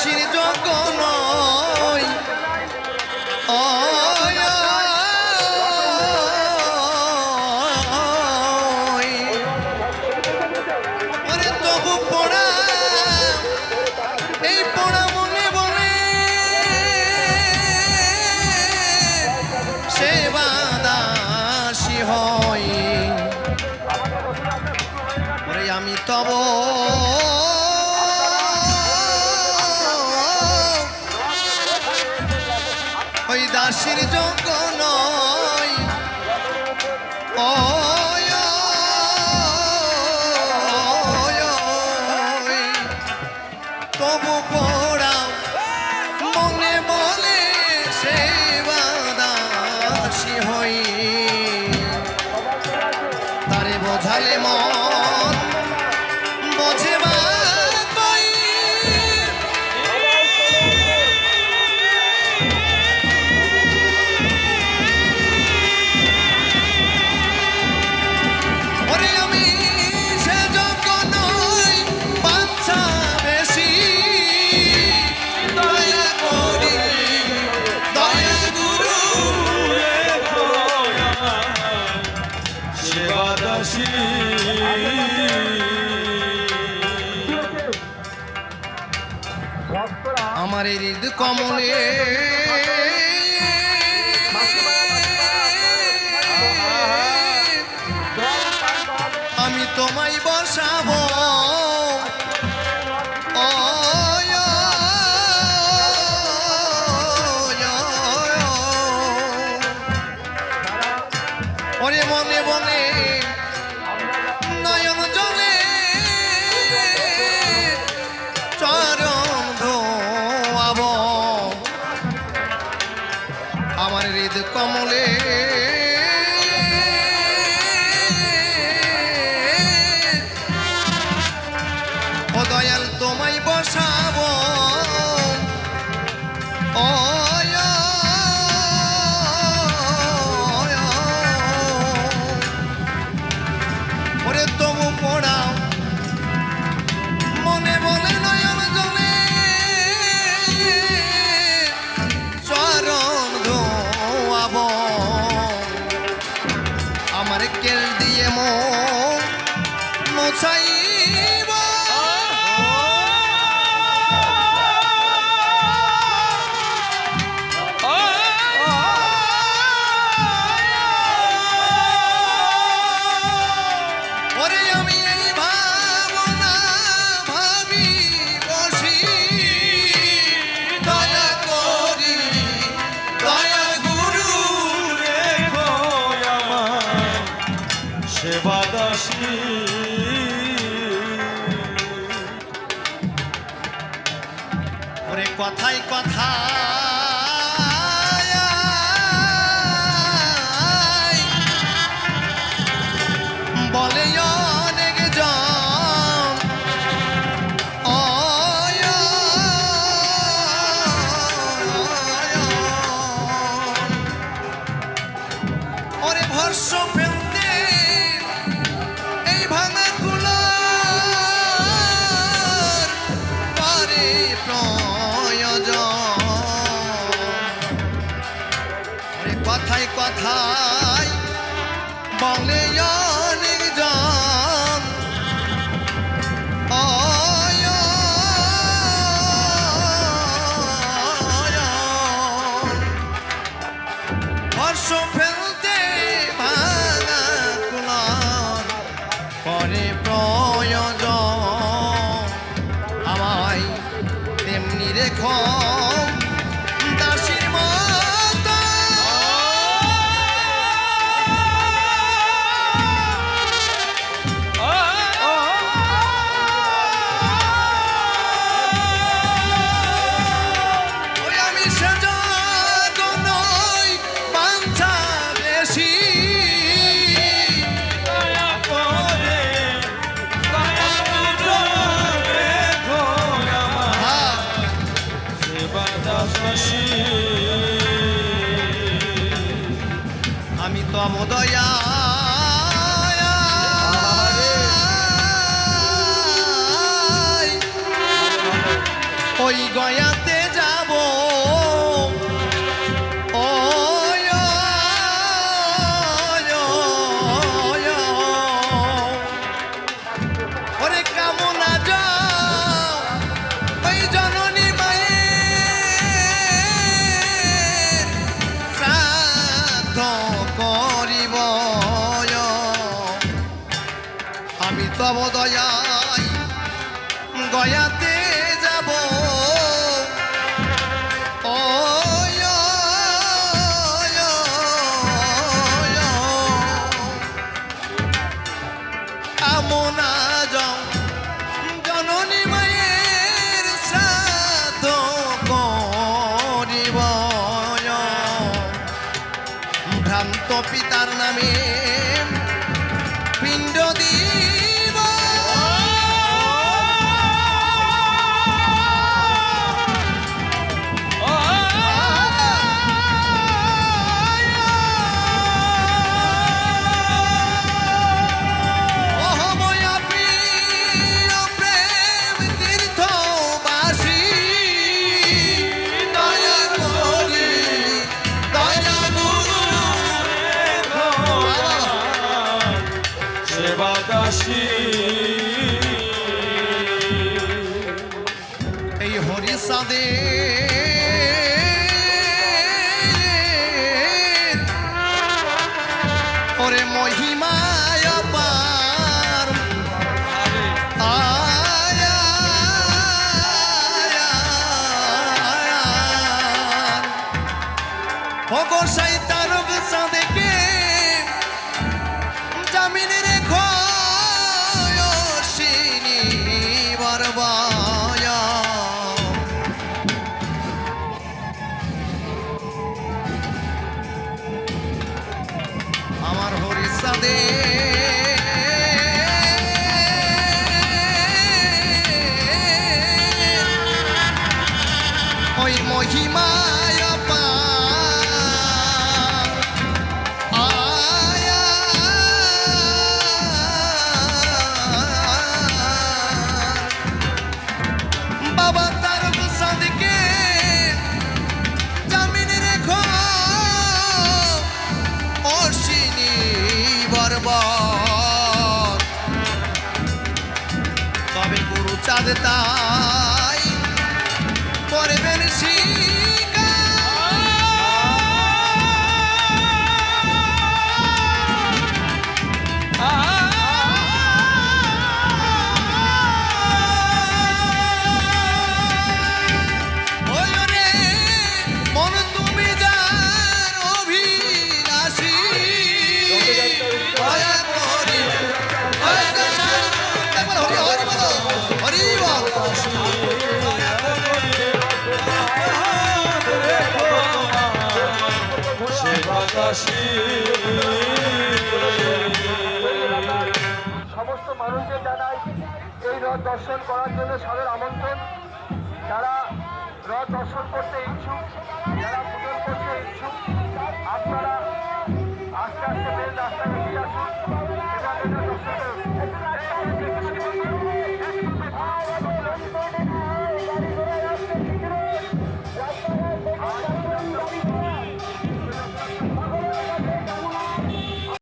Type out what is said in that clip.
দাসীর যোগ্য নয়। তবু পড়া দাসীর যোগ্য নয়। তবু পড়া মনে বলে সেবা দাসী হই। তারে বোঝালে মন আসি। আমার এই হৃদ কমলে। আমি তোমায় বসাবো। কমলে কথায় কথা কথায় কথায় বলে অনেকজন অর্ষ ফেলে গয়াতে যাব। ওই, ওই, ওই, ওরে কামনা দয়াই গয়াতে এই হরিসাদে। ওরে মহিমায় পার আয়া সাই তারক সাদেকে চাঁদ তাই। করবেন ওই সমস্ত মানুষকে জানাই এই রথ দর্শন করার জন্য সবের আমন্ত্রণ। যারা রথ দর্শন করতে ইচ্ছুক, যারা পূজন করতে ইচ্ছুক